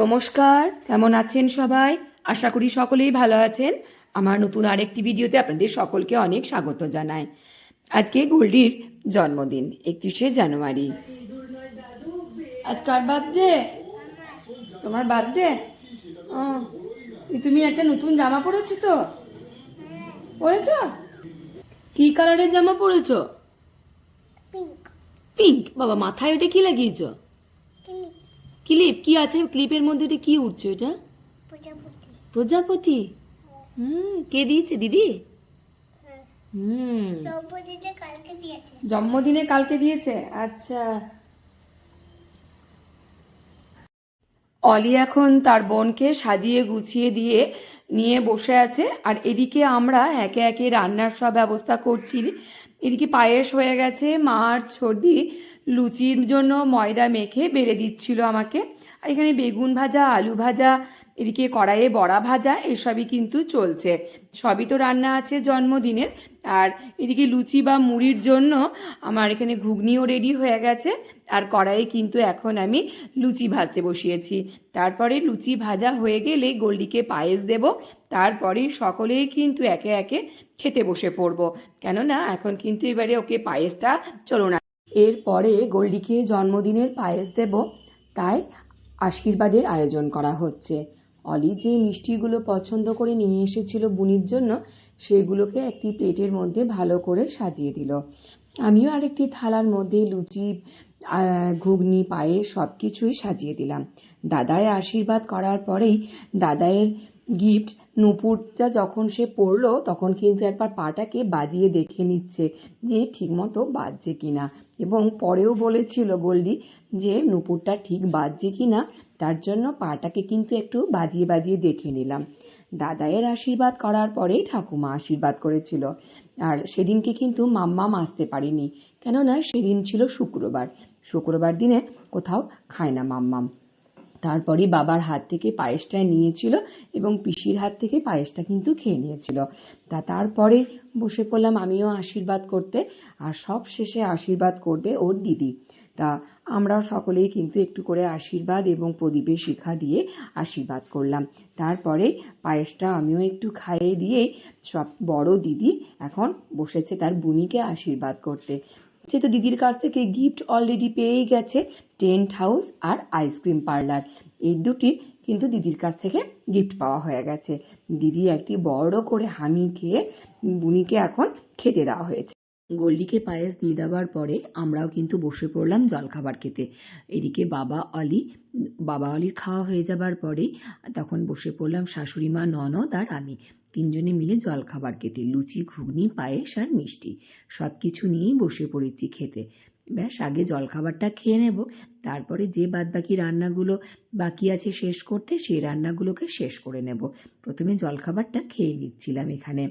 নমস্কার কেমন আছেন সবাই? আশা করি সকলেই ভালো আছেন। আমার নতুন আরেকটি ভিডিওতে আপনাদের সকলকে অনেক স্বাগত জানাই। আজকে গোল্ডির জন্মদিন একত্রিশে জানুয়ারি। আজ কার বার্থডে? তোমার বার্থডে? ও তুমি একটা নতুন জামা পরেছো তো? পরেছো? কি কালারের জামা পরেছো? পিঙ্ক পিঙ্ক বাবা মাথায় ওটা কি লাগিয়েছো? ক্লিপ কি আছে? ক্লিপের মধ্যে এটা কি উঠছে এটা? প্রজাপতি। হুম কে দিয়েছে? দিদি? হ্যাঁ। হুম। জন্মদিনে কালকে দিয়েছে। আচ্ছা। অলি এখন তার বোনকে সাজিয়ে গুছিয়ে দিয়ে নিয়ে বসে আছে। আর এদিকে আমরা একে একে রান্নার সব ব্যবস্থা করছি। এদিকে পায়েস হয়ে গেছে মার ছর্দি লুচির জন্য ময়দা মেখে বেড়ে দিচ্ছিল আমাকে। আর এখানে বেগুন ভাজা, আলু ভাজা, এদিকে কড়াইয়ে বড়া ভাজা, এসবই কিন্তু চলছে। সবই তো রান্না আছে জন্মদিনের। আর এদিকে লুচি বা মুড়ির জন্য আমার এখানে ঘুগনিও রেডি হয়ে গেছে। আর কড়াইয়ে কিন্তু এখন আমি লুচি ভাজতে বসিয়েছি। তারপরে লুচি ভাজা হয়ে গেলে গোল্ডিকে পায়েস দেব। তারপরে সকলেই কিন্তু একে একে খেতে বসে পড়ব। কেননা এখন কিন্তু এবারে ওকে পায়েসটা চলো না। এরপরে গোল্ডিকে জন্মদিনের পায়েস দেব, তাই আশীর্বাদের আয়োজন করা হচ্ছে। অলি যে মিষ্টিগুলো পছন্দ করে নিয়ে এসেছিল বুনির জন্য, সেগুলোকে একটি প্লেটের মধ্যে ভালো করে সাজিয়ে দিল। আমিও আরেকটি থালার মধ্যে লুচি ঘুগনি, পায়েস সব কিছুই সাজিয়ে দিলাম। দাদায় আশীর্বাদ করার পরেই দাদায়ের গিফট নুপুরটা যখন সে পড়ল তখন কিন্তু একবার পাটাকে বাজিয়ে দেখে নিচ্ছে যে ঠিকমতো বাজছে কিনা। এবং পরেও বলেছিল গোল্ডি যে নুপুরটা ঠিক বাজছে কি না তার জন্য পাটাকে কিন্তু একটু বাজিয়ে বাজিয়ে দেখে নিলাম। দাদায়ের আশীর্বাদ করার পরেই ঠাকুমা আশীর্বাদ করেছিল। আর সেদিনকে কিন্তু মাম্মাম আসতে পারিনি, কেননা সেদিন ছিল শুক্রবার। শুক্রবার দিনে কোথাও খায় না মাম্মাম। তারপরে বাবার হাত থেকে পায়েসটা নিয়েছিল এবং পিসির হাত থেকে পায়েসটা কিন্তু খেয়ে নিয়েছিল। তা তারপরে বসে পড়লাম আমিও আশীর্বাদ করতে আর সব শেষে আশীর্বাদ করবে ওর দিদি। তা আমরা সকলেই কিন্তু একটু করে আশীর্বাদ এবং প্রদীপের শিখা দিয়ে আশীর্বাদ করলাম। তারপরে পায়েসটা আমিও একটু খাইয়ে দিয়ে সব বড় দিদি এখন বসেছে তার বুনিকে আশীর্বাদ করতে। সে তো দিদির কাছ থেকে গিফট অলরেডি পেয়েই গেছে টেন্ট হাউস আর আইসক্রিম পার্লার এই দুটি কিন্তু দিদির কাছ থেকে গিফট পাওয়া হয়ে গেছে। দিদি একটি বড় করে হামি খেয়ে বুনিকে এখন খেতে দেওয়া হয়েছে। গোল্ডিকে পায়েস দিয়ে দেওয়ার পরে আমরাও কিন্তু বসে পড়লাম জলখাবার খেতে। এদিকে বাবা অলি বাবা অলির খাওয়া হয়ে যাবার পরেই তখন বসে পড়লাম শাশুড়ি মা, ননদ আর আমি। তিনজনে মিলে জলখাবার খেতে, লুচি, ঘুগনি, পায়েস আর মিষ্টি। সব কিছু নিয়েই বসে পড়েছি খেতে। ব্যাস, আগে জলখাবারটা খেয়ে নেব, তারপরে যে বাদবাকি রান্নাগুলো বাকি আছে শেষ করতে, সেই রান্নাগুলোকে শেষ করে নেব। প্রথমে জলখাবারটা খেয়ে নিচ্ছিলাম এখানে।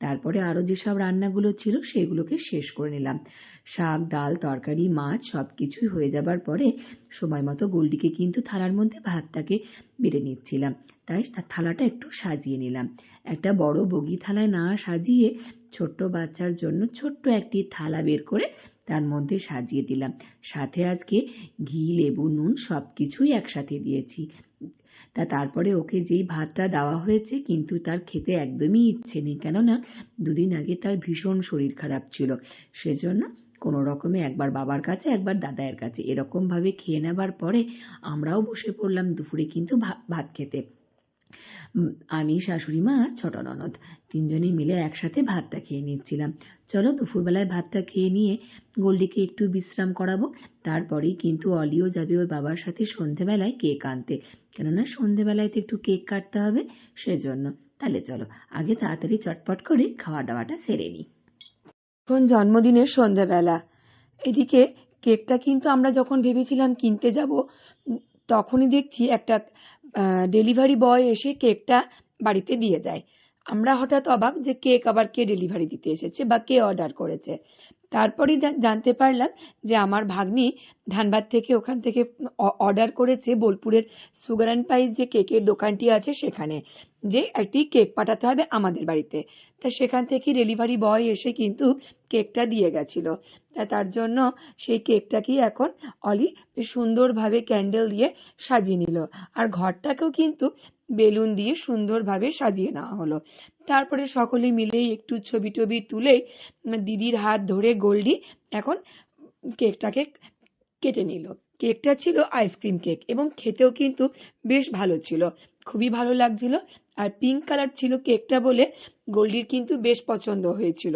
তারপরে আরও যেসব রান্নাগুলো ছিল সেগুলোকে শেষ করে নিলাম। শাক, ডাল, তরকারি, মাছ সব কিছুই হয়ে যাবার পরে সময় মতো গোল্ডিকে কিন্তু থালার মধ্যে ভাতটাকে বেড়ে নিচ্ছিলাম। তাই থালাটা একটু সাজিয়ে নিলাম। একটা বড় বগি থালায় না সাজিয়ে ছোট্ট বাচ্চার জন্য ছোট্ট একটি থালা বের করে তার মধ্যে সাজিয়ে দিলাম। সাথে আজকে ঘি, লেবু, নুন সব কিছুই একসাথে দিয়েছি। তা তারপরে ওকে যেই ভাতটা দেওয়া হয়েছে কিন্তু তার খেতে একদমই ইচ্ছে নেই, কেননা দুদিন আগে তার ভীষণ শরীর খারাপ ছিল। সেজন্য কোনো রকমে একবার বাবার কাছে, একবার দাদায়ের কাছে। এরকম ভাবে খেয়ে নেবার পরে আমরাও বসে পড়লাম দুপুরে কিন্তু ভাত খেতে। আমি, শাশুড়ি মা, ছোট ননদ তিনজনে মিলে একসাথে ভাতটা খেয়ে নিচ্ছিলাম। চলো দুপুরবেলায় ভাতটা খেয়ে নিয়ে গোল্ডিকে একটু বিশ্রাম করাবো। তারপরেই কিন্তু অলিও যাবে ওর বাবার সাথে সন্ধেবেলায় কেক আনতে। কেননা সন্ধেবেলায় তো একটু কেক কাটতে হবে, সেজন্য। তাহলে চলো, আগে তাড়াতাড়ি চটপট করে খাওয়া দাওয়াটা সেরে নিই। এখন জন্মদিনের সন্ধেবেলা। এদিকে কেকটা কিন্তু আমরা যখন ভেবেছিলাম কিনতে যাব তখনই দেখছি একটা ডেলিভারি বয় এসে কেকটা বাড়িতে দিয়ে যায় আমরা হঠাৎ অবাক যে কেক আবার কে ডেলিভারি দিতে এসেছে বা কে অর্ডার করেছে। তারপরেই জানতে পারলাম যে আমার ভাগ্নি ধানবাদ থেকে ওখান থেকে অর্ডার করেছে বোলপুরের সুগার অ্যান্ড স্পাইস যে কেকের দোকানটি আছে সেখানে, যে একটি কেক পাঠাতে হবে আমাদের বাড়িতে। তা সেখান থেকে ডেলিভারি বয় এসে কিন্তু কেকটা দিয়ে গেছিল। তা তার জন্য সেই কেকটাকেই এখন অলি সুন্দরভাবে ক্যান্ডেল দিয়ে সাজিয়ে নিল। আর ঘরটাকেও কিন্তু বেলুন দিয়ে সুন্দরভাবে সাজিয়ে নেওয়া হলো। তারপরে সকলে মিলেই একটু ছবি টবি উম, দিদির হাত ধরে গোল্ডি এখন কেকটাকে কেটে নিল। কেকটা ছিল আইসক্রিম কেক এবং খেতেও কিন্তু বেশ ভালো ছিল খুবই ভালো লাগছিল। আর পিঙ্ক কালার ছিল কেকটা বলে গোল্ডির কিন্তু বেশ পছন্দ হয়েছিল।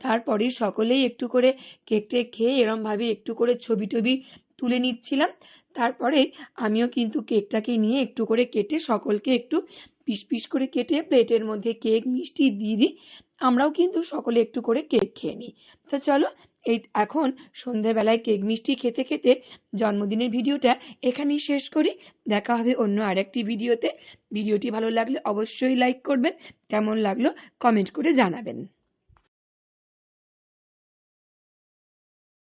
তারপরে সকলেই একটু করে কেকটা খেয়ে এরম ভাবে একটু করে ছবি টবি তুলে নিচ্ছিলাম। তারপরে আমিও কিন্তু কেকটাকে নিয়ে একটু করে কেটে সকলকে একটু পিস পিস করে কেটে প্লেটের মধ্যে কেক, মিষ্টি দিয়ে দিই আমরাও কিন্তু সকলে একটু করে কেক খেয়ে নিই। তো চলো, এই এখন সন্ধেবেলায় কেক, মিষ্টি খেতে খেতে জন্মদিনের ভিডিওটা এখানেই শেষ করি। দেখা হবে অন্য আরেকটি ভিডিওতে। ভিডিওটি ভালো লাগলে অবশ্যই লাইক করবেন, কেমন লাগল কমেন্ট করে জানাবেন।